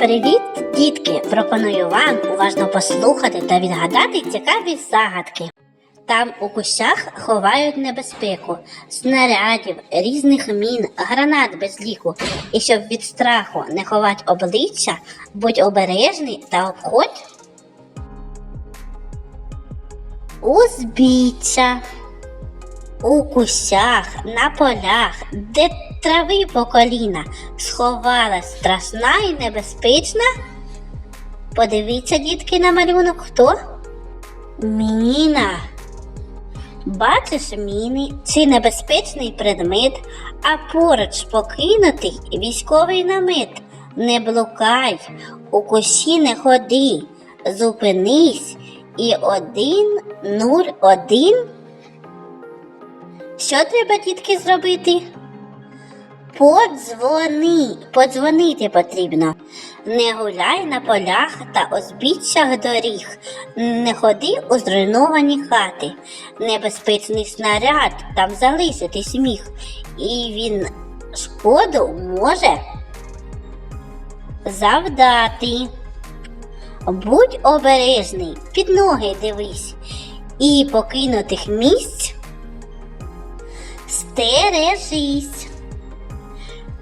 Привіт, дітки! Пропоную вам уважно послухати та відгадати цікаві загадки. Там у кущах ховають небезпеку, снарядів, різних мін, гранат без ліку. І щоб від страху не ховати обличчя, будь обережний та обходь узбіччя. У кущах, на полях, де трави по коліна, сховалась страшна і небезпечна. Подивіться, дітки, на малюнок хто? Міна. Бачиш міни чи небезпечний предмет, а поруч покинутий військовий намет. Не блукай, у кущі не ходи, зупинись і один, нуль, один. Що треба, дітки, зробити? Подзвони, подзвонити потрібно. Не гуляй на полях та узбіччях доріг, не ходи у зруйновані хати, небезпечний снаряд там залишитись міг, і він шкоду може завдати. Будь обережний, під ноги дивись, і покинутих місць стережись.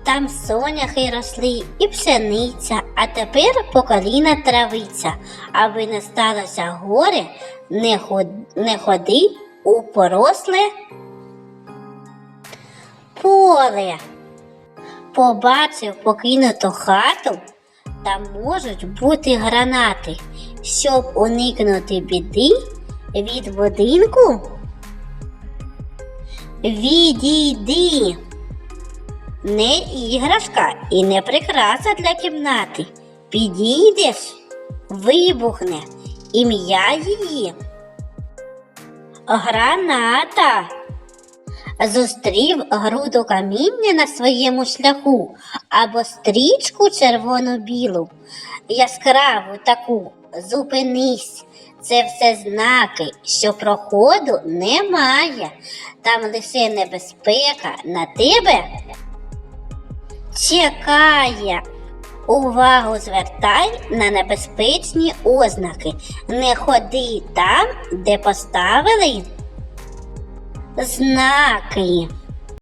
Там соняхи росли і пшениця, а тепер по коліна травиця. Аби не сталося горе, не, ход... не ходи у поросле поле. Побачив покинуту хату, там можуть бути гранати, щоб уникнути біди від будинку. Відійди. Не іграшка і не прикраса для кімнати. Підійдеш, вибухне ім'я її. Граната. Зустрів груду каміння на своєму шляху або стрічку червоно-білу. Яскраву таку зупинись. Це все знаки, що проходу немає. Там лише небезпека на тебе чекає. Увагу звертай на небезпечні ознаки. Не ходи там, де поставили знаки.